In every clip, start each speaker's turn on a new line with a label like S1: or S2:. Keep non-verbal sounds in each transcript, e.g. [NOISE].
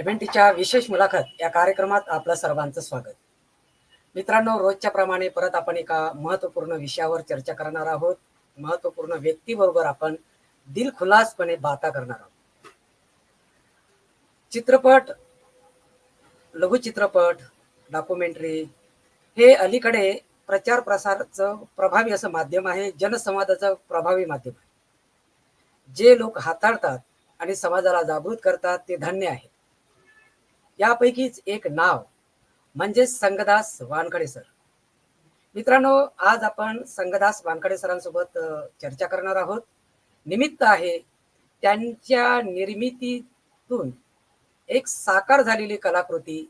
S1: एव्हेंटीच्या विशेष मुलाखत या कार्यक्रमात आपलं सर्वांचं स्वागत. मित्रांनो रोजच्या प्रमाणे परत आपण एका महत्त्वपूर्ण विषयावर चर्चा करणार आहोत. महत्त्वपूर्ण व्यक्तीबरोबर आपण दिलखुलासपणे बाता करणार आहोत. चित्रपट लघुचित्रपट डॉक्युमेंटरी हे अलीकडे प्रचार प्रसारचं प्रभावी असं माध्यम आहे जनसंवादाचं प्रभावी माध्यम आहे. जे लोक हाताळतात आणि समाजाला जागृत करतात ते धन्य आहे यापैकीच एक नाव म्हणजे संगदास वानखडे सर. मित्रांनो आज आपण संगदास वानखडे सरांसोबत चर्चा करणार आहोत. निमित्त आहे त्यांच्या निर्मितीतून एक साकार झालेली कलाकृती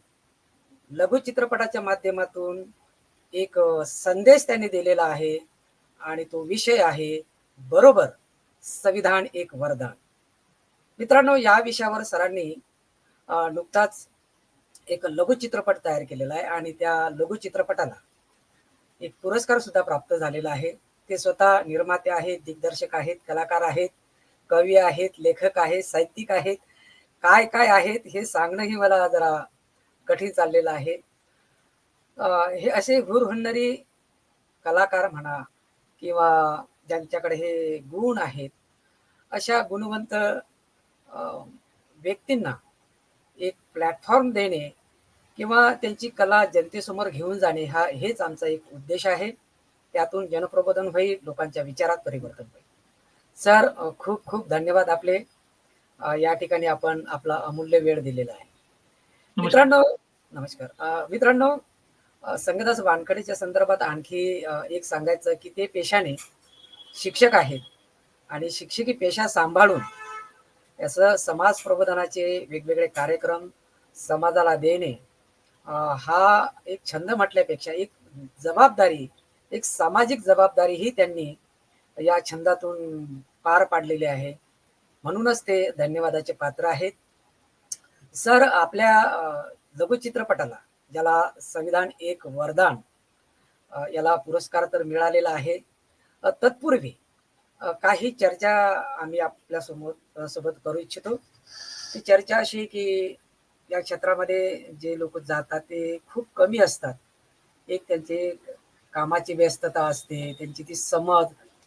S1: लघुचित्रपटाच्या माध्यमातून एक संदेश त्यांनी दिलेला आहे आणि तो विषय आहे बरोबर संविधान एक वरदान. मित्रांनो या विषयावर सरांनी नुकताच एक लघुचित्रपट तयार केलेला आहे आणि त्या लघुचित्रपटाला एक पुरस्कार सुद्धा प्राप्त झालेला आहे. ते स्वतः निर्माते आहेत दिग्दर्शक आहेत कलाकार आहेत कवी आहेत लेखक आहेत साहित्यिक आहेत. काय काय आहेत हे सांगणंही मला जरा कठीण चाललेलं आहे. हे असे हुरहुन्नरी कलाकार म्हणा किंवा ज्यांच्याकडे हे गुण आहेत अशा गुणवंत व्यक्तींना एक प्लॅटफॉर्म देणे किंवा त्यांची कला जनतेसमोर घेऊन जाणे हा हेच आमचा एक उद्देश आहे. त्यातून जनप्रबोधन होईल लोकांच्या विचारात परिवर्तन होईल. सर खूप खूप धन्यवाद आपले. या ठिकाणी आपण आपला अमूल्य वेळ दिलेला आहे. मित्रांनो नमस्कार. मित्रांनो संगदास वानखडेच्या संदर्भात आणखी एक सांगायचं की ते पेशाने शिक्षक आहेत आणि शिक्षकी पेशा सांभाळून याचं समाज प्रबोधनाचे वेगवेगळे कार्यक्रम समाजाला देणे हा एक छंद म्हटल्यापेक्षा एक जबाबदारी एक सामाजिक जबाबदारीही त्यांनी या छंदातून पार पाडलेली आहे. म्हणूनच ते धन्यवादाचे पात्र आहेत. सर आपल्या लघुचित्रपटाला ज्याला संविधान एक वरदान याला पुरस्कार तर मिळालेला आहे. तत्पूर्वी काही चर्चा आम्ही आपल्यासमोर सोबत करू इच्छितो. ती चर्चा अशी की या क्षेत्रामध्ये जे लोक जातात ते खूप कमी असतात. एक त्यांचे कामाची व्यस्तता असते त्यांची ती समज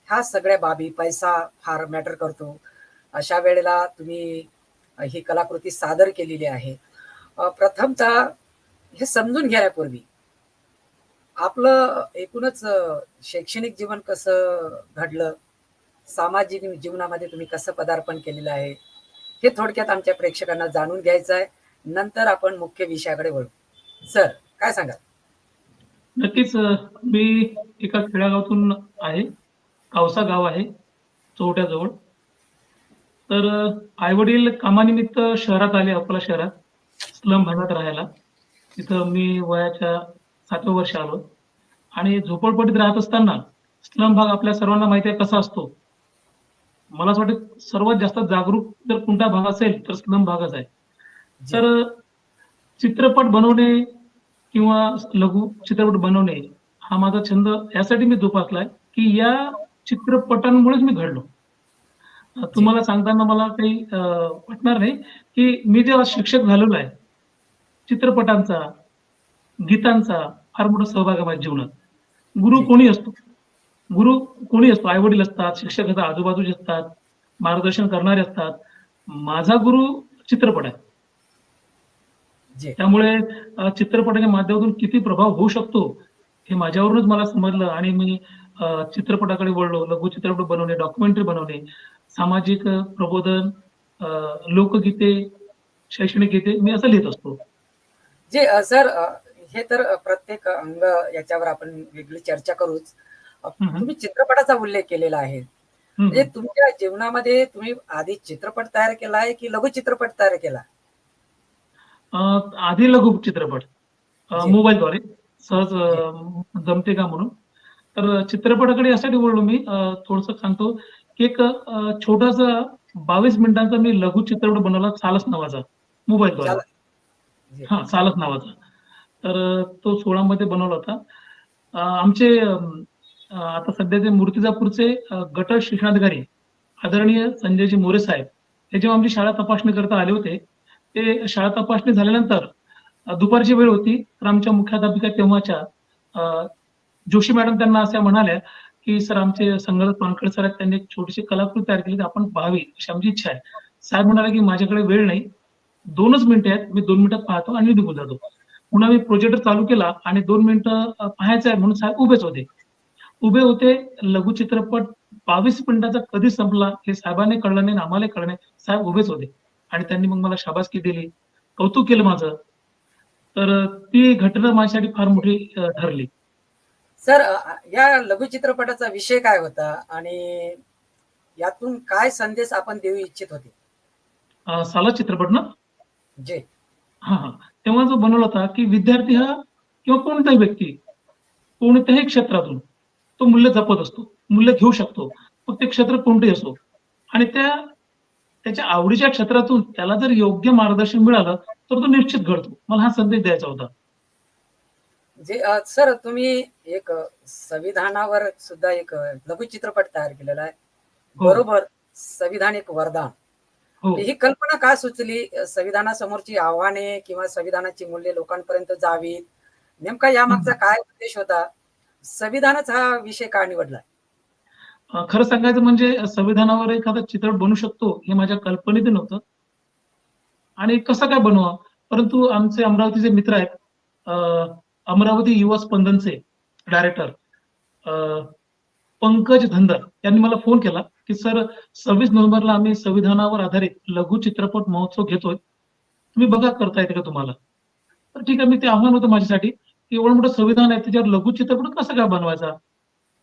S1: ह्या सगळ्या बाबी पैसा फार मॅटर करतो. अशा वेळेला तुम्ही ही कलाकृती सादर केलेली आहे. प्रथमतः हे समजून घेण्यापूर्वी आपलं एकूणच शैक्षणिक जीवन कसं घडलं? सामाजिक जीवनामध्ये तुम्ही कसं पदार्पण केलेलं आहे? हे थोडक्यात आमच्या प्रेक्षकांना जाणून घ्यायचं आहे. नंतर आपण मुख्य विषयाकडे वळू. सर काय सांगाल?
S2: नक्कीच मी एका खेड्यागावातून आहे. कावसा गाव आहे चौट्याजवळ तर आई वडील कामानिमित्त शहरात आले अकोला शहरात स्लम भागात राहायला. तिथं मी वयाच्या सातव्या वर्ष आलो. आणि झोपडपट्टीत राहत असताना स्लम भाग आपल्या सर्वांना माहिती आहे कसा असतो. मला असं वाटतं सर्वात जास्त जागरूक जर कोणता भाग असेल तर स्लम भागच आहे. तर चित्रपट बनवणे किंवा लघु चित्रपट बनवणे हा माझा छंद यासाठी मी जोपासलाय की या चित्रपटांमुळेच मी घडलो. तुम्हाला सांगताना मला काही वाटणार नाही की मी जेव्हा शिक्षक झालेलो आहे चित्रपटांचा गीतांचा फार मोठा सहभाग आहे माझ्या जीवनात. गुरु. कोणी असतो? गुरु कोणी असतो? आई वडील असतात शिक्षक असतात आजूबाजूचे असतात मार्गदर्शन करणारे असतात. माझा गुरु चित्रपट आहे. त्यामुळे चित्रपटाच्या माध्यमातून किती प्रभाव होऊ शकतो हे माझ्यावरूनच मला समजलं आणि मी चित्रपटाकडे वळलो लघु चित्रपट बनवणे डॉक्युमेंटरी बनवणे सामाजिक प्रबोधन लोकगीते शैक्षणिक गीते मी असं लिहित असतो.
S1: जे सर हे तर प्रत्येक अंग याच्यावर आपण वेगळी चर्चा करूच. तुम्ही चित्रपटाचा उल्लेख केलेला आहे. म्हणजे तुमच्या जीवनामध्ये तुम्ही आधी चित्रपट तयार केलाय की लघु चित्रपट तयार केला?
S2: आधी लघु चित्रपट. मोबाईलद्वारे. सहज जमते का म्हणून. तर चित्रपटाकडे यासाठी वळलो मी. थोडस सांगतो की एक छोटासा बावीस मिनिटांचा मी लघु चित्रपट बनवला चालस नावाचा. मोबाईलद्वारे. हा चालक नावाचा. तर तो सोळामध्ये बनवला होता. आमचे आता सध्याचे मूर्तिजापूरचे गट शिक्षणाधिकारी आदरणीय संजयजी मोरे साहेब हे जेव्हा आमची शाळा तपासणी करता आले होते ते शाळा तपासणी झाल्यानंतर दुपारची वेळ होती. तर आमच्या मुख्याध्यापिका तेव्हाच्या जोशी मॅडम त्यांना अशा म्हणाल्या की सर आमचे संगणक पानखळे सर आहेत. त्यांनी एक छोटीशी कलाकृती तयार केली. आपण पाहावी अशी आमची इच्छा आहे. साहेब म्हणाले की माझ्याकडे वेळ नाही. दोनच मिनिटं आहेत. मी दोन मिनिटात पाहतो आणि निघून जातो. पुन्हा मी प्रोजेक्टर चालू केला आणि दोन मिनिटं पाहायचं आहे म्हणून साहेब उभेच होते. उभे होते. लघु चित्रपट बावीस मिनिटाचा कधी संपला हे साहेबांनी कळलं नाही आम्हाला कळलं नाही. साहेब उभेच होते. आणि त्यांनी मग मला शाबासकी दिली. कौतुक केलं माझं. तर ती घटना माझ्यासाठी फार मोठी ठरली.
S1: सर या लघुचित्रपटाचा विषय काय होता? आणि यातून काय संदेश आपण देऊ इच्छित होते?
S2: साला चित्रपट ना?
S1: जे.
S2: हा हा. तेव्हा जो बनवला होता की विद्यार्थी हा किंवा कोणताही व्यक्ती कोणत्याही क्षेत्रातून तो मूल्य जपत असतो. मूल्य घेऊ शकतो. मग ते क्षेत्र कोणतेही असो. आणि त्या त्याच्या आवडीच्या क्षेत्रातून त्याला जर योग्य मार्गदर्शन मिळालं तर तो निश्चित घडतो. मला हा संदेश द्यायचा होता.
S1: जे सर तुम्ही एक संविधानावर सुद्धा एक अ, लघुचित्रपट तयार केलेला आहे.
S2: हो.
S1: बरोबर संविधान एक वरदान.
S2: हो.
S1: ही कल्पना का सुचली? संविधानासमोरची आव्हाने किंवा संविधानाची मूल्ये लोकांपर्यंत जावीत? नेमका यामागचा काय उद्देश होता? संविधानच हा विषय का निवडला?
S2: खरं सांगायचं म्हणजे संविधानावर एखादा चित्रपट बनू शकतो हे माझ्या कल्पनेत नव्हतं. आणि कसं काय बनवा? परंतु आमचे अमरावतीचे मित्र आहेत अमरावती युवा स्पंदनचे डायरेक्टर पंकज धंदर. यांनी मला फोन केला की सर सव्वीस नोव्हेंबरला आम्ही संविधानावर आधारित लघु चित्रपट महोत्सव घेतोय. तुम्ही बघा करता येते का तुम्हाला? तर ठीक आहे मी ते आव्हान होतं माझ्यासाठी की एवढं मोठं संविधान आहे त्याच्यावर लघु चित्रपट कसं काय बनवायचा?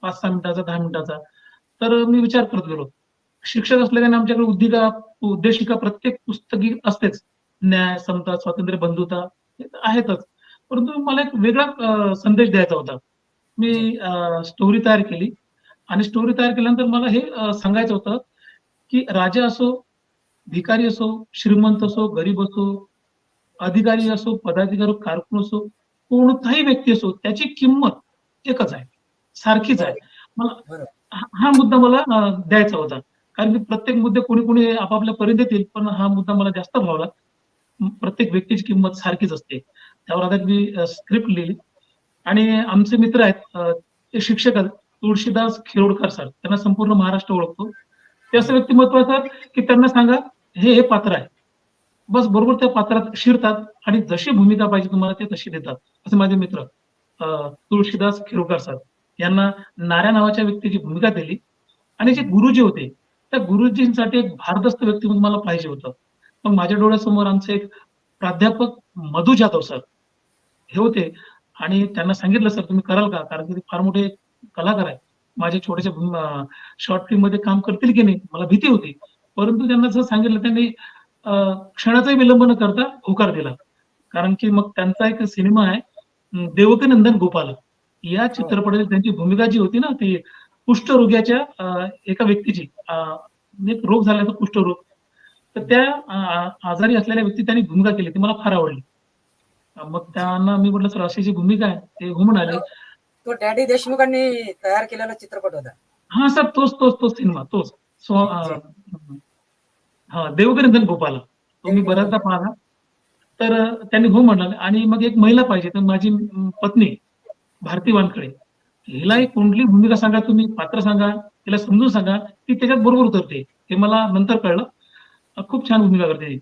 S2: पाच सहा मिनिटाचा दहा मिनिटाचा. तर मी विचार करत गेलो. शिक्षक असल्याने आमच्याकडे उद्दिका उद्देशिका प्रत्येक पुस्तकी असतेच. न्याय समता स्वातंत्र्य बंधुता आहेतच. परंतु मला एक वेगळा संदेश द्यायचा होता. मी स्टोरी तयार केली. आणि स्टोरी तयार केल्यानंतर मला हे सांगायचं होतं की राजा असो भिकारी असो श्रीमंत असो गरीब असो अधिकारी असो पदाधिकारी कारकून असो कोणताही व्यक्ती असो त्याची किंमत एकच आहे. सारखीच आहे. मला हा मुद्दा मला द्यायचा होता. कारण की प्रत्येक मुद्दे कोणी कोणी आपापल्या परी देतील पण हा मुद्दा मला जास्त भावला. प्रत्येक व्यक्तीची किंमत सारखीच असते. त्यावर आता मी स्क्रिप्ट लिहिली. आणि आमचे मित्र आहेत ते शिक्षक आहेत तुळशीदास खिरोडकर सर त्यांना संपूर्ण महाराष्ट्र ओळखतो. ते असं व्यक्तिमत्व असतात की त्यांना सांगा हे हे पात्र आहे. बस बरोबर त्या पात्रात शिरतात आणि जशी भूमिका पाहिजे तुम्हाला ते तशी देतात. असे माझे मित्र अं, तुळशीदास खिरोडकर सर यांना नाऱ्या नावाच्या व्यक्तीची भूमिका दिली आणि जे गुरुजी होते त्या गुरुजींसाठी एक भारदस्त व्यक्तिमत्व मला पाहिजे होतं. मग माझ्या डोळ्यासमोर आमचे एक प्राध्यापक मधु जाधव सर हे होते. आणि त्यांना सांगितलं सर तुम्ही कराल का? कारण की ते फार मोठे कलाकार आहेत. माझ्या छोट्याशा शॉर्ट फिल्ममध्ये काम करतील की नाही मला भीती होती. परंतु त्यांना जर सांगितलं त्यांनी क्षणाचाही विलंब न करता होकार दिला. कारण की मग त्यांचा एक सिनेमा आहे देवकीनंदन गोपाल. या चित्रपटात त्यांची भूमिका जी होती ना ती कुष्ठरोग्याच्या एका व्यक्तीची एक रोग झाला तो कुष्ठरोग. तर त्या आजारी असलेल्या व्यक्ती त्यांनी भूमिका केली ती मला फार आवडली. मग त्यांना मी म्हटलं सर अशी जी भूमिका आहे. ते हो म्हणाले
S1: तो डॅडी देशमुखांनी तयार केलेला चित्रपट होता.
S2: हा सर तोच तोच तोच सिनेमा तोच. सो हा देवकीनंदन गोपाल. तो मी बऱ्याचदा पाहिला तर त्यांनी हो म्हणाले आणि मग एक महिला पाहिजे तर माझी पत्नी भारती वानकडे हिला एक कुंडली भूमिका सांगा तुम्ही? पात्र सांगा तिला समजून सांगा ती त्याच्यात बरोबर उतरते. हे मला नंतर कळलं. खूप छान भूमिका करते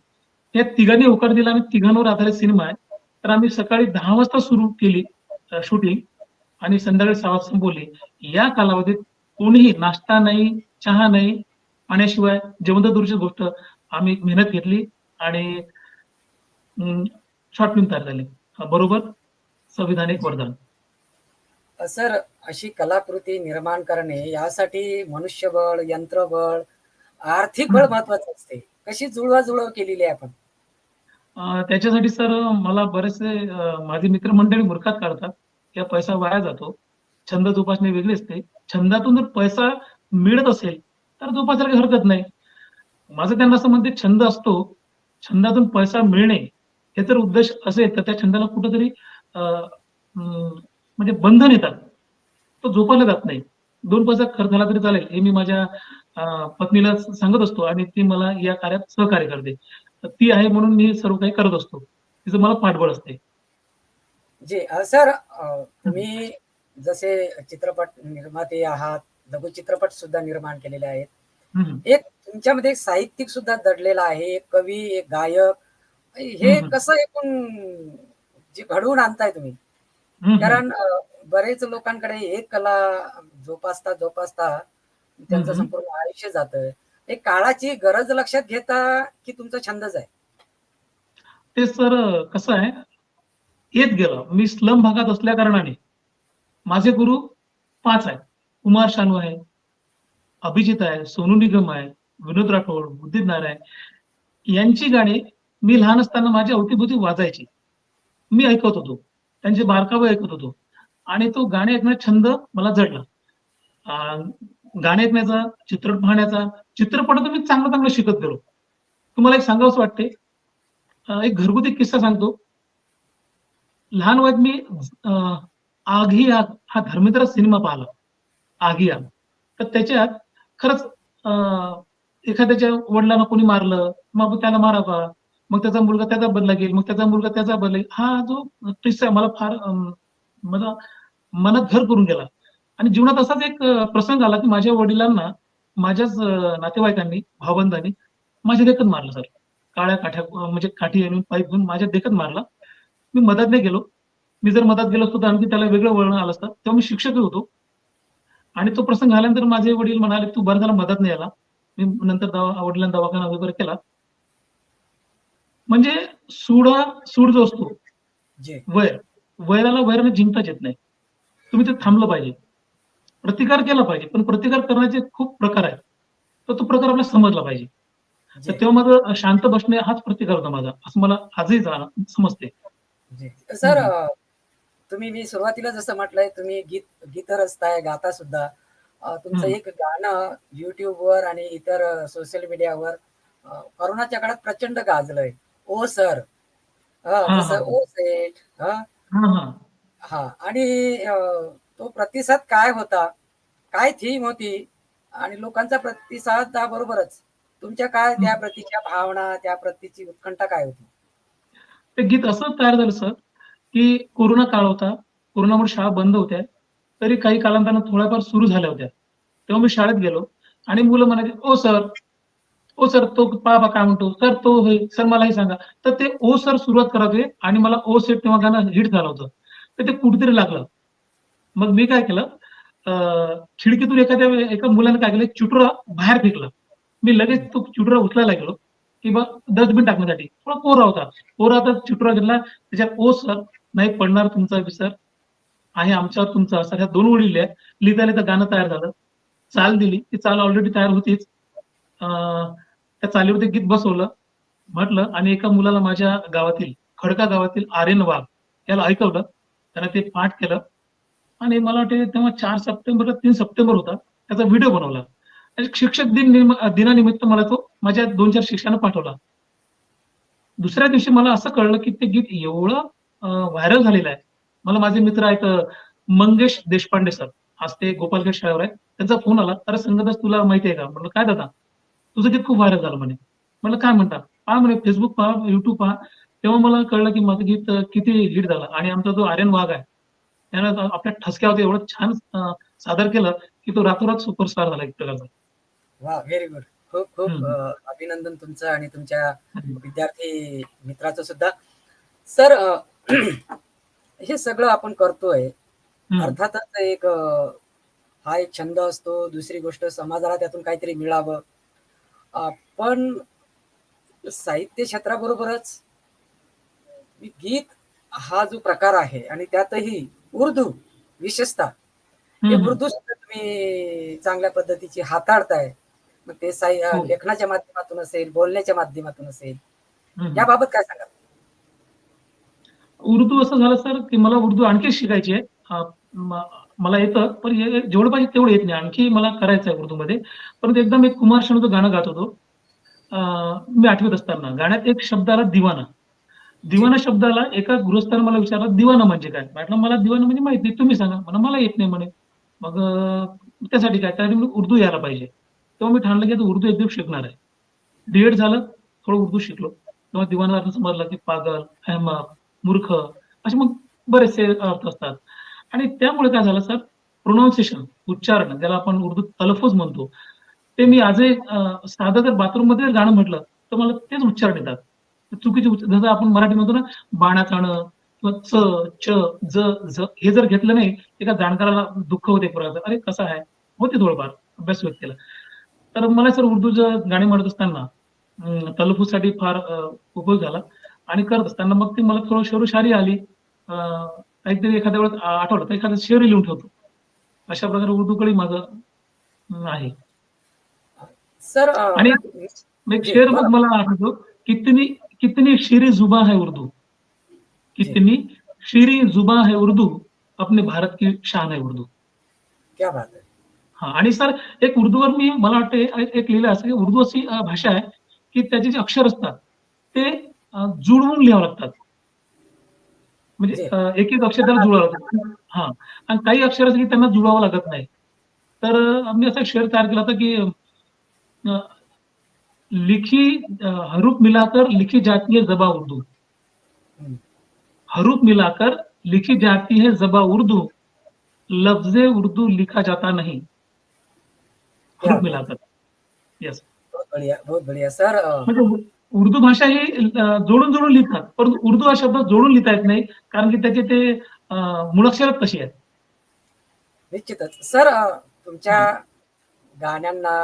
S2: या तिघांनी होकार दिला आणि तिघांवर आधारित सिनेमा आहे. तर आम्ही सकाळी दहा वाजता सुरू केली शूटिंग आणि संध्याकाळी सहा वाजता संपवली. या कालावधीत कोणीही नाश्ता नाही चहा नाही पाण्याशिवाय जिवंत दूरची गोष्ट. आम्ही मेहनत घेतली आणि शॉर्ट फिल्म तयार झाली. बरोबर. संविधानिक वरदान.
S1: सर अशी कलाकृती निर्माण करणे यासाठी मनुष्यबळ यंत्रबळ आर्थिक बळ महत्वाचं असते. कशी जुळवाजुळव केलेली आहे आपण?
S2: त्याच्यासाठी सर मला बरेचसे माझे मित्रमंडळी मूर्खात काढतात. या पैसा वाया जातो. छंद जोपासणे वेगळी असते. छंदातून जर पैसा मिळत असेल तर जोपासायला काही हरकत नाही. माझं त्यांना असं म्हणते छंद असतो. छंदातून पैसा मिळणे हे जर उद्देश असेल तर त्या छंदाला कुठंतरी म्हणजे बंधन येतात. तो जोपासला जात नाही. दोन पैसा खर्च झाला तरी चालेल हे मी माझ्या पत्नीला सांगत असतो आणि ती मला या कार्यात सहकार्य करते. ती आहे म्हणून मी सर्व काही करत असतो. तिचं मला पाठबळ असते.
S1: जी सर तुम्ही जसे चित्रपट निर्माते आहात लघु चित्रपट सुद्धा निर्माण केलेले आहेत. एक तुमच्यामध्ये साहित्यिक सुद्धा दडलेला आहे एक कवी एक गायक. हे. कसं एकूण जे घडवून आणताय तुम्ही. कारण बरेच लोकांकडे एक कला जोपासता जोपासता त्यांचं. संपूर्ण आयुष्य जातं एक काळाची गरज लक्षात घेता की तुमचा छंदच आहे?
S2: ते सर कसं आहे येत गेलं. मी स्लम भागात असल्या कारणाने माझे गुरु पाच आहेत. कुमार शानू आहे अभिजित आहे सोनू निगम आहे विनोद राठोड उदित नारायण. यांची गाणी मी लहान असताना माझ्या अवतीभोवती वाजायची. मी ऐकत होतो. त्यांचे बारकावे ऐकत होतो. आणि तो गाणे ऐकण्याचा छंद मला जडला. गाणे ऐकण्याचा चित्रपट पाहण्याचा चित्रपटातून मी चांगलं चांगलं शिकत गेलो. तुम्हाला एक सांगावंच वाटते एक घरगुती किस्सा सांगतो. लहान वयात मी अं, आगी आग हा धर्मेंद्र सिनेमा पाहिला. आगी आग तर त्याच्यात खरंच अं, एखाद्याच्या वडिलांना कोणी मारलं मग त्याला मारावा मग त्याचा मुलगा त्याचा बदला घेईल मग त्याचा मुलगा त्याचा बदला घेईल. हा जो किस्सा मला फार मला मनात घर करून गेला. आणि जीवनात असाच एक प्रसंग आला की माझ्या वडिलांना माझ्याच नातेवाईकांनी भावबंधांनी माझ्या देखत मारलं सर. काळ्या काठ्या म्हणजे काठी आणि पाईप घेऊन माझ्या देखत मारला. मी मदत नाही गेलो. मी जर मदत गेलो असतो तर आणखी त्याला वेगळं वळण आलं असतं. तेव्हा मी शिक्षकही होतो. आणि तो प्रसंग आल्यानंतर माझे वडील म्हणाले तू बरं झाला मदत नाही आला. मी नंतर दवा वडिलांना दवाखाना वगैरे केला. म्हणजे सुडा सूड जो असतो वैर वैराला वैराने जिंकताच येत नाही. तुम्ही ते थांबलं पाहिजे. प्रतिकार केला पाहिजे पण प्रतिकार करण्याचे खूप प्रकार आहेत. तर तो प्रकार आपल्याला समजला पाहिजे. तर तेव्हा माझं शांत बसणे हाच प्रतिकार होता माझा असं मला आजही समजते.
S1: सर तुम्ही मी सुरुवातीला जसं म्हटलंय तुम्ही गीत गीत रचताय गाता सुद्धा. तुमचं. एक गाणं युट्यूबवर आणि इतर सोशल मीडियावर कोरोनाच्या काळात प्रचंड गाजलंय. ओ सर. ओ सेठ हा.
S2: हा हा.
S1: हा आणि तो प्रतिसाद काय होता? काय थीम होती? आणि लोकांचा प्रतिसादाबरोबरच तुमच्या काय त्या प्रतीच्या भावना त्या प्रतीची उत्कंठा काय होती?
S2: ते गीत असं तयार झालं सर की कोरोना काळ होता कोरोनामुळे शाळा बंद होत्या तरी काही कालांतरानं थोड्याफार सुरू झाल्या होत्या. तेव्हा मी शाळेत गेलो आणि मुलं म्हणाले ओ सर ओ सर तो बाबा काय म्हणतो? सर तो हे सर मला हे सांगा. तर ते ओ सर सुरुवात करत आणि मला ओ सेट तेव्हा गाणं हिट झालं होतं. तर ते कुठेतरी लागलं. मग मी काय केलं? खिडकीतून एखाद्या एका मुलाने काय केलं? चुटुरा बाहेर फेकला. मी लगेच तो चुटुरा उचलायला गेलो की बा डस्टबिन टाकण्यासाठी. थोडा कोरा होता. कोरा आता चुटुरा घेतला. त्याच्यात ओ सर नाही पडणार तुमचा विसर. आहे आमच्यावर तुमचा सर ह्या दोन ओळी लिहिल्या लिहिता लिहिता गाणं तयार झालं. चाल दिली. ती चाल ऑलरेडी तयार होतीच. अं, त्या चालीवरती गीत बसवलं म्हटलं आणि एका मुलाला माझ्या गावातील खडका गावातील आर्यन वाघ याला ऐकवलं. त्यानं ते पाठ केलं. आणि मला वाटते तेव्हा चार सप्टेंबर तीन सप्टेंबर होता त्याचा व्हिडिओ बनवला. शिक्षक दिन दिनानिमित्त मला तो माझ्या दोन चार शिक्षकांना पाठवला. दुसऱ्या दिवशी मला असं कळलं की ते गीत एवढं व्हायरल झालेलं आहे. मला माझे मित्र आहेत मंगेश देशपांडे सर. आज ते गोपालगड शाळेवर आहेत. त्यांचा फोन आला अरे संगतच तुला माहिती आहे का? म्हटलं काय दादा? तुझं गीत खूप व्हायरल झालं म्हणे? म्हणलं काय म्हणता पहा म्हणे फेसबुक पहा युट्यूब पहा. तेव्हा मला कळलं की माझं गीत किती हिट झालं. आणि आमचा जो आर्यन वाघ आहे त्यानं आपल्या ठसक्यावरती एवढं छान सादर केलं की तो रातोरात सुपरस्टार झाला एक प्रकारचा.
S1: वा व्हेरी गुड खूप खूप अभिनंदन तुमचं आणि तुमच्या विद्यार्थी मित्राचं सुद्धा. सर [CLEARS THROAT] हे सगळं आपण करतोय. अर्थातच एक हा एक छंद असतो. दुसरी गोष्ट समाजाला त्यातून काहीतरी मिळावं. पण साहित्य क्षेत्राबरोबरच गीत हा जो प्रकार आहे आणि त्यातही उर्दू विशेषतः हे. उर्दू सुद्धा तुम्ही चांगल्या पद्धतीची हाताळताय मग ते
S2: हो.
S1: लेखनाच्या माध्यमातून असेल बोलण्याच्या माध्यमातून असेल. याबाबत काय सांगा
S2: उर्दू असं झालं सर की मला उर्दू आणखी शिकायची आहे मला येतं पण हे जेवढं पाहिजे तेवढं येत नाही. आणखी मला करायचं आहे उर्दूमध्ये. परंतु एकदा मी कुमार शानूचं गाणं गात होतो. अं, मी आठवीत असताना. गाण्यात एक शब्द आला दिवाना दिवाना शब्दाला एका गृहस्थानं मला विचारलं दिवाना म्हणजे काय? म्हटलं मला दिवाना म्हणजे माहीत नाही. तुम्ही सांगा. म्हणा मला येत नाही म्हणे. मग त्यासाठी काय? त्यासाठी मी उर्दू यायला पाहिजे. तेव्हा मी ठाणलं की आता उर्दू एकदम शिकणार आहे. डीएड झालं थोडं उर्दू शिकलो. किंवा दिवाणात समजलं की पागल अहमक मूर्ख असे मग बरेचसे अर्थ असतात. आणि त्यामुळे काय झालं सर? प्रोनाऊन्सिएशन उच्चारण ज्याला आपण उर्दू तलफुज म्हणतो ते मी आजही साधं जर बाथरूममध्ये गाणं म्हटलं तर मला तेच उच्चारण येतात. चुकीचे जसं आपण मराठी म्हणतो ना बाणात आणं किंवा च च ज झ हे जर घेतलं नाही एका जाणकाराला दुःख होते पुराचं. अरे कसं आहे? होते थोडंफार अभ्यास व्यक्तीला. तर मला सर उर्दूचं गाणे म्हणत असताना तलफूजसाठी फार उपयोग झाला. आणि करत असताना मग ती मला थोडं शेरोशारी आली. अं, काहीतरी एखाद्या वेळेस आठवलं तर एखादं शेर लिहून ठेवतो. अशा प्रकारे उर्दूकडे माझं आहे.
S1: सर
S2: आणि एक शेर. मग मला आठवतो कितनी कितनी शीरी जुबा है उर्दू. कितनी शीरी जुबा है उर्दू अपने भारत की शान है उर्दू.
S1: क्या बात आहे
S2: हा आणि सर एक उर्दूवर मी मला वाटते एक लिहिलं असं की उर्दू अशी भाषा आहे की त्याचे जे अक्षर असतात ते जुळवून लिहावं लागतात. म्हणजे
S1: जे.
S2: अं, एक एक अक्षर त्याला जुळावं लागतं. हा. आणि काही अक्षर असं की त्यांना जुळावं लागत नाही. तर मी असा शेर तयार केला होता की लिखी अं, हरूफ मिलाकर लिखी जाती है जबा उर्दू. हरूफ मिलाकर लिखी जाती है जबा उर्दू. लफ्जे उर्दू लिखा जाता नहीं. हरूफ मिलाकर. यस
S1: बहुत बढिया बहुत बढिया. सर
S2: म्हणजे उर्दू भाषा ही जोडून जोडून लिहितात परंतु उर्दू हा शब्द जोडून लिहिता येत नाही कारण की त्याचे ते अं, मुळाक्षरच तशी आहेत?
S1: निश्चितच. सर तुमच्या गाण्यांना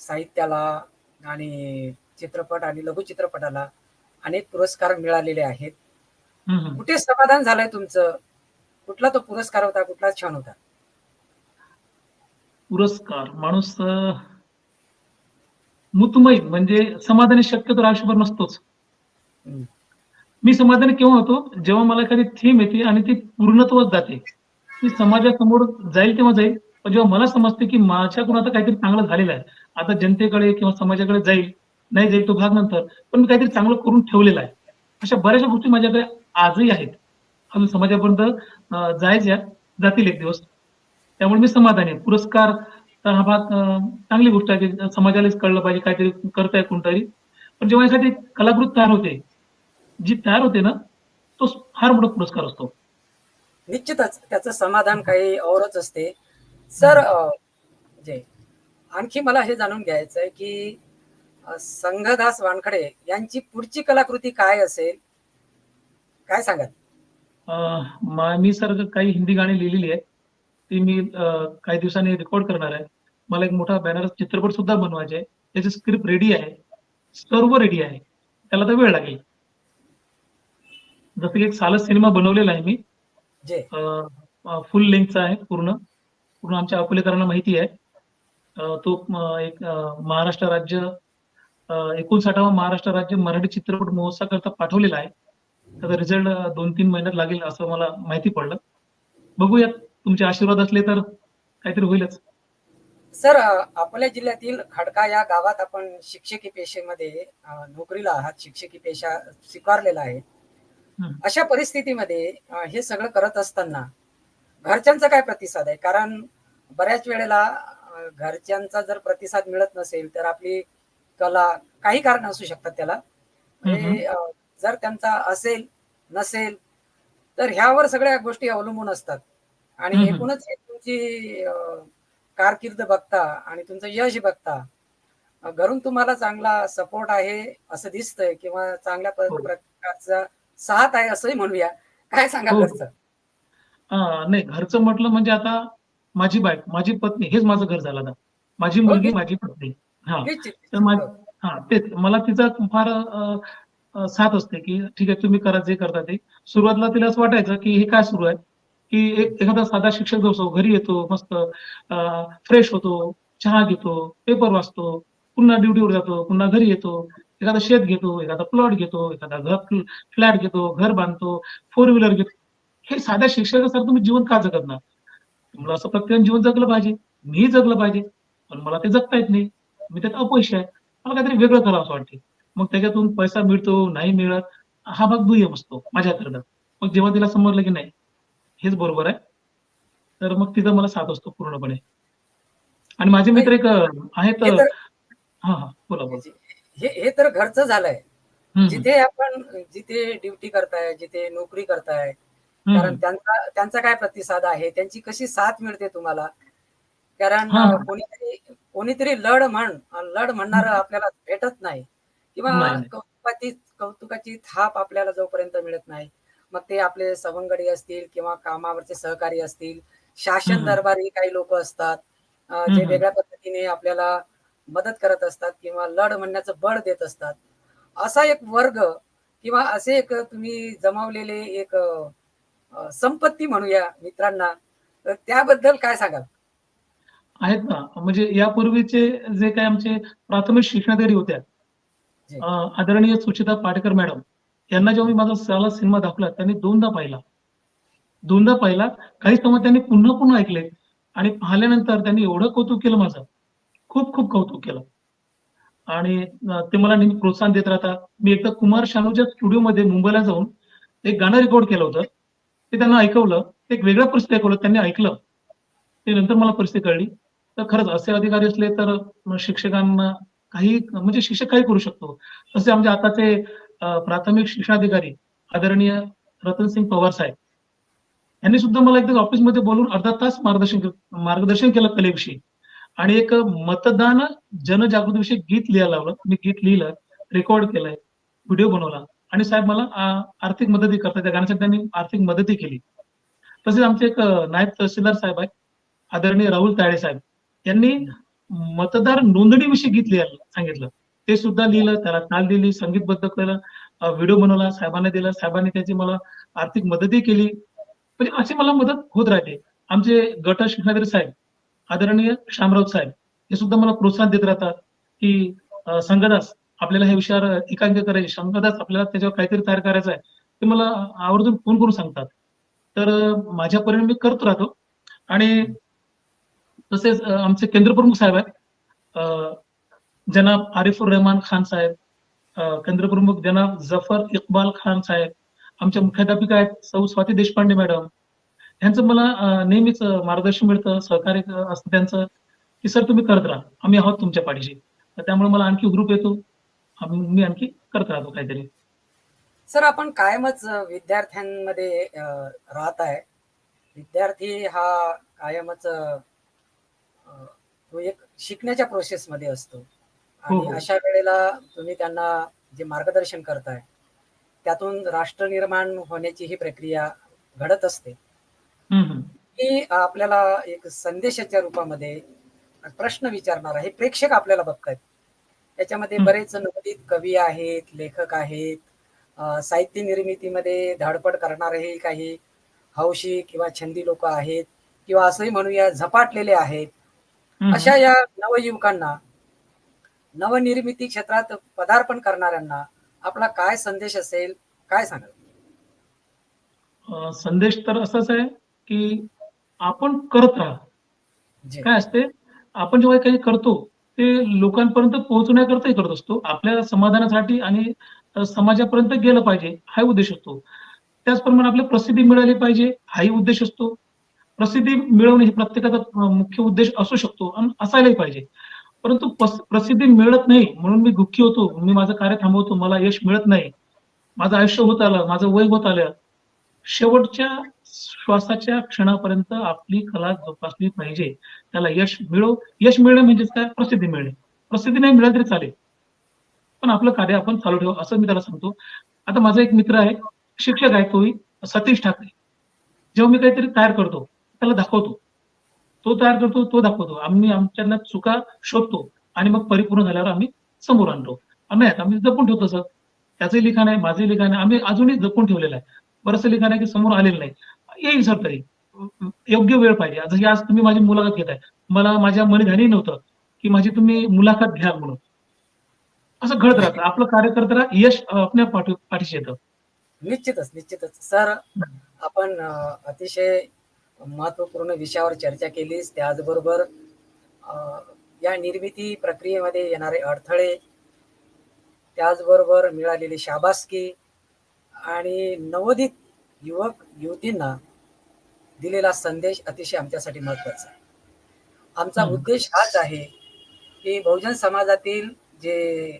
S1: साहित्याला आणि चित्रपट आणि लघुचित्रपटाला अनेक पुरस्कार मिळालेले आहेत. कुठे समाधान झालंय तुमचं? कुठला तो पुरस्कार होता कुठला छान होता?
S2: पुरस्कार माणूस मुतमय म्हणजे समाधानी शक्यतो आयुष्यभर नसतोच. मी समाधानी केव्हा होतो? जेव्हा मला एखादी थीम येते आणि ती पूर्णत्वात जाते. ती समाजासमोर जाईल तेव्हा जाईल. पण जेव्हा मला समजते की माझ्याकडून आता काहीतरी चांगलं झालेलं आहे आता जनतेकडे किंवा समाजाकडे जाईल नाही जाईल तो भाग नंतर पण मी काहीतरी चांगलं करून ठेवलेलं आहे. अशा बऱ्याचशा गोष्टी माझ्याकडे आजही आहेत. अजून समाजापर्यंत जायच्या जातील एक दिवस. त्यामुळे मी समाधानी पुरस्कार तर हा भाग चांगली गोष्ट आहे की समाजालाच कळलं पाहिजे काहीतरी करताय कोणतरी. पण जेव्हा एखादी कलाकृत तयार होते जी तयार होते ना तो फार मोठा पुरस्कार असतो.
S1: निश्चितच त्याचं समाधान काही औरच असते. सर जे आणखी मला हे जाणून घ्यायचं आहे की संघदास वानखडे यांची पुढची कलाकृती काय असेल? काय सांगाल?
S2: अं, मा- मी सर काही हिंदी गाणी लिहिलेली आहेत. ती मी काही दिवसांनी रेकॉर्ड करणार आहे. मला एक मोठा बॅनर चित्रपट सुद्धा बनवायचे आहे. त्याची स्क्रिप्ट रेडी आहे. सर्व रेडी आहे. त्याला तर वेळ लागेल. जसं की एक सालस सिनेमा बनवलेला आहे मी. फुल लेंथचा आहे पूर्ण. पूर्ण आमच्या अकोलेकरांना माहिती आहे. तो एक महाराष्ट्र राज्य एकोणसाठावा महाराष्ट्र राज्य मराठी चित्रपट महोत्सव करता पाठवलेला आहे. त्याचा रिझल्ट दोन तीन महिन्यात लागेल असं मला माहिती पडलं. बघूयात. तुमचे आशीर्वाद असले तर काहीतरी होईलच.
S1: सर अकोला जिल्ह्यातील खडका या गावात आपण शिक्षकी पेशेमध्ये नोकरीला आहात शिक्षकी पेशा स्वीकारलेला आहे. अशा परिस्थितीमध्ये हे सगळं करत असताना घरच्यांचा काय प्रतिसाद आहे? कारण बऱ्याच वेळेला घरच्यांचा जर प्रतिसाद मिळत नसेल तर आपली कला काही कारण असू शकतात त्याला. म्हणजे, जर त्यांचा असेल नसेल तर ह्यावर सगळ्या गोष्टी अवलंबून असतात. आणि. एकूणच हे तुमची कारकीर्द बघता आणि तुमचं यश बघता घरून तुम्हाला चांगला सपोर्ट आहे असं दिसतंय किंवा चांगल्या
S2: हो.
S1: प्रकारचा साथ आहे असंही म्हणूया. काय सांगाल
S2: हो.
S1: घरचं?
S2: हा नाही घरचं म्हटलं म्हणजे आता माझी बायक माझी पत्नी हेच माझं घर झालं आता. माझी मुलगी
S1: ओके.
S2: माझी पत्नी. हा. तर माझ हा तेच. मला तिचा फार साथ असते की ठीक आहे तुम्ही करा जे करता ते. सुरुवातीला तिला असं वाटायचं की हे काय सुरू आहे? की एक एखादा साधा शिक्षक जो असतो घरी येतो मस्त फ्रेश होतो चहा घेतो पेपर वाचतो पुन्हा ड्युटीवर जातो पुन्हा घरी येतो एखादा शेत घेतो एखादा प्लॉट घेतो एखादा घर फ्लॅट घेतो घर बांधतो फोर व्हीलर घेतो. हे साध्या शिक्षकासारखं तुम्ही जीवन का जगत ना तुम्हाला असं प्रत्येक जीवन जगलं पाहिजे. मी जगलं पाहिजे. पण मला ते जगता येत नाही. मी त्यात अपयश आहे. मला काहीतरी वेगळं करावं असं वाटते मग त्याच्यातून पैसा मिळतो नाही मिळत हा भाग दुय्यम असतो माझ्याकडनं मग जेव्हा तिला समजलं की नाही हेच बरोबर आहे. तर मग तिचा मला साथ असतो पूर्णपणे. आणि माझे मित्र एक आहेत
S1: हे
S2: हा बोला बोला.
S1: हे हे तर घरचं झालंय. जिथे आपण जिथे ड्युटी करताय जिथे नोकरी करताय कारण त्यांचा त्यांचा काय प्रतिसाद आहे? त्यांची कशी साथ मिळते तुम्हाला? कारण कोणीतरी कोणीतरी लढ म्हण लढ म्हणणार आपल्याला भेटत नाही. किंवा. कौतुकाची कौतुकाची थाप आपल्याला जोपर्यंत मिळत नाही. मग ते आपले सवंगडी असतील किंवा कामावरचे सहकारी असतील शासन. दरबारी काही लोक असतात जे. वेगळ्या पद्धतीने आपल्याला मदत करत असतात किंवा लढ म्हणण्याचं बळ देत असतात असा एक वर्ग किंवा असे एक तुम्ही जमावलेले एक संपत्ती म्हणूया मित्रांना तर त्याबद्दल काय सांगाल
S2: आहेत ना म्हणजे यापूर्वीचे जे काही आमचे प्राथमिक शिक्षणाधिकारी होत्या आदरणीय सुचिता पाटेकर मॅडम यांना जेव्हा मी माझा साला सिनेमा दाखवला त्यांनी दोनदा पाहिला. दोनदा पाहिला. काही समोर त्यांनी पुन्हा पुन्हा ऐकले. आणि पाहिल्यानंतर त्यांनी एवढं कौतुक केलं माझं. खूप खूप कौतुक केलं. आणि ते मला नेहमी प्रोत्साहन देत राहतात. मी एकदा कुमार शानूच्या स्टुडिओमध्ये मुंबईला जाऊन एक गाणं रेकॉर्ड केलं होतं. ते त्यांना ऐकवलं. ते एक वेगळं परिस्थिती ऐकवलं. त्यांनी ऐकलं. ते नंतर मला परिस्थिती कळली. तर खरंच असे अधिकारी असले तर शिक्षकांना काही म्हणजे शिक्षक काही करू शकतो. तसे आमचे आताचे प्राथमिक शिक्षणाधिकारी आदरणीय रतनसिंग पवार साहेब. यांनी सुद्धा मला एकदा ऑफिसमध्ये बोलून अर्धा तास मार्गदर्शन मार्गदर्शन केलं कलेविषयी. आणि एक मतदान जनजागृतीविषयी गीत लिहायला लावलं. मी गीत लिहिलं रेकॉर्ड केलंय व्हिडिओ बनवला. आणि साहेब मला आर्थिक मदतही करतात. त्या गाण्यासाठी त्यांनी आर्थिक मदतही केली. तसेच आमचे एक नायब तहसीलदार साहेब आहेत आदरणीय राहुल ताळे साहेब. यांनी मतदार नोंदणीविषयी गीत लिहायला सांगितलं. ते सुद्धा लिहिलं त्याला ताल दिली संगीतबद्ध केलं व्हिडिओ बनवला साहेबांना दिला. साहेबांनी त्याची मला आर्थिक मदतही केली. म्हणजे अशी मला मदत होत राहते. आमचे गट शिक्षणाधिकारी साहेब आदरणीय शामराव साहेब हे सुद्धा मला प्रोत्साहन देत राहतात की संगदास आपल्याला हे विषयावर एकांक करायचे. संगदास आपल्याला त्याच्यावर काहीतरी तयार करायचं आहे ते मला आवर्जून फोन करून सांगतात. तर माझ्या परीने मी करत राहतो. आणि तसेच आमचे आमचे केंद्रप्रमुख साहेब आहेत जनाब आरिफुर रहमान खान साहेब केंद्रप्रमुख जनाब जफर इक्बाल खान साहेब आमच्या मुख्याध्यापिका आहेत सौ स्वाती देशपांडे मॅडम. यांचं मला नेहमीच मार्गदर्शन मिळतं सहकार्य असतं त्यांचं की सर तुम्ही करत राहा आम्ही आहोत तुमच्या पाठीशी. तर त्यामुळे मला आणखी ग्रुप येतो मी आणखी करत राहतो काहीतरी.
S1: सर आपण कायमच विद्यार्थ्यांमध्ये राहत आहे. विद्यार्थी हा कायमच तो एक शिकण्याच्या प्रोसेसमध्ये असतो. आणि
S2: हो.
S1: अशा वेळेला तुम्ही त्यांना जे मार्गदर्शन करताय त्यातून राष्ट्र निर्माण होण्याची ही प्रक्रिया घडत असते. की आपल्याला एक संदेशाच्या रूपामध्ये प्रश्न विचारणार हे प्रेक्षक आपल्याला बघतायत त्याच्यामध्ये
S2: हं.
S1: बरेच नवोदित कवी आहेत लेखक आहेत साहित्य निर्मितीमध्ये धडपड करणारेही काही हौशी किंवा छंदी लोक आहेत किंवा असंही म्हणूया झपाटलेले आहेत. अशा या नवयुवकांना नवनिर्मिती क्षेत्रात पदार्पण करणाऱ्यांना आपला काय संदेश असेल काय सांगाल?
S2: संदेश तर असाच आहे की आपण करत राहा. काय असते? आपण जेव्हा काही करतो ते लोकांपर्यंत पोहोचण्याकरताही करत असतो. आपल्या समाधानासाठी आणि समाजापर्यंत गेलं पाहिजे हाही उद्देश असतो. त्याचप्रमाणे आपल्याला प्रसिद्धी मिळाली पाहिजे हाही उद्देश असतो. प्रसिद्धी मिळवणे हे प्रत्येकाचा मुख्य उद्देश असू शकतो आणि असायलाही पाहिजे. परंतु प्रसिद्धी मिळत नाही म्हणून मी दुःखी होतो. मी माझं कार्य थांबवतो. मला यश मिळत नाही. माझं आयुष्य होत आलं. माझं वय होत आलं. शेवटच्या श्वासाच्या क्षणापर्यंत आपली कला जोपासली पाहिजे. त्याला यश मिळो. यश मिळणं म्हणजेच काय? प्रसिद्धी मिळणे. प्रसिद्धी नाही मिळाली तरी चालेल. पण आपलं कार्य आपण चालू ठेवू असं मी त्याला सांगतो. आता माझा एक मित्र आहे. शिक्षक आहे तोही. सतीश ठाकरे. जेव्हा मी काहीतरी तयार करतो त्याला दाखवतो. तो तयार करतो तो दाखवतो. आम्ही आमच्यातल्या चुका शोधतो आणि मग परिपूर्ण झाल्यावर आम्ही समोर आणतो. आणि नाही आम्ही जपून ठेवतो सर त्याचंही लिखाण आहे माझंही लिखाण आहे. आम्ही अजूनही जपून ठेवलेलं आहे. बरंचसं लिखाण आहे की समोर आलेलं नाही. येईल सर तरी. योग्य वेळ पाहिजे. जशी आज तुम्ही माझी मुलाखत घेताय मला माझ्या मनी नव्हतं की माझी तुम्ही मुलाखत घ्याल म्हणून. असं घडत राहतं. आपलं कार्य करत राहा यश आपल्या पाठी पाठीशी येतं.
S1: निश्चितच निश्चितच. सर आपण अतिशय महत्त्वपूर्ण विषयावर चर्चा केलीस त्याचबरोबर या निर्मिती प्रक्रियेमध्ये येणारे अडथळे त्याचबरोबर मिळालेली शाबासकी आणि नवोदित युवक युवतींना दिलेला संदेश अतिशय आमच्यासाठी महत्त्वाचा आहे आमचा. उद्देश हाच आहे की बहुजन समाजातील जे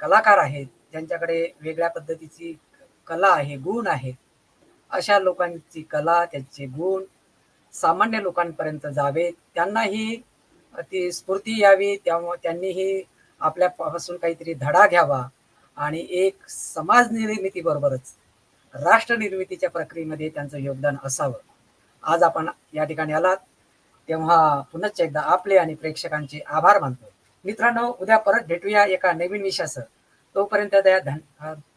S1: कलाकार आहेत ज्यांच्याकडे वेगळ्या पद्धतीची कला आहे गुण आहे अशा लोकांची कला त्यांचे गुण सामान्य लोकांपर्यंत जावे. त्यांनाही ती स्फूर्ती यावी त्यामुळे त्यांनीही आपल्यापासून काहीतरी धडा घ्यावा आणि एक समाज निर्मितीबरोबरच राष्ट्र निर्मितीच्या प्रक्रियेमध्ये त्यांचं योगदान असावं. आज आपण या ठिकाणी आलात. तेव्हा पुनश्च एकदा आपले आणि प्रेक्षकांचे आभार मानतो. मित्रांनो उद्या परत भेटूया एका नवीन विषयासह. तोपर्यंत द्या धन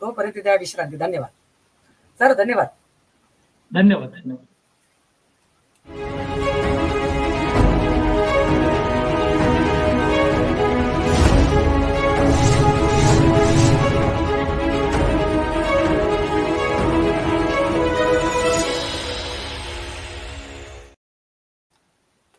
S1: तोपर्यंत द्या विश्रांती. धन्यवाद. सर धन्यवाद.
S2: धन्यवाद धन्यवाद.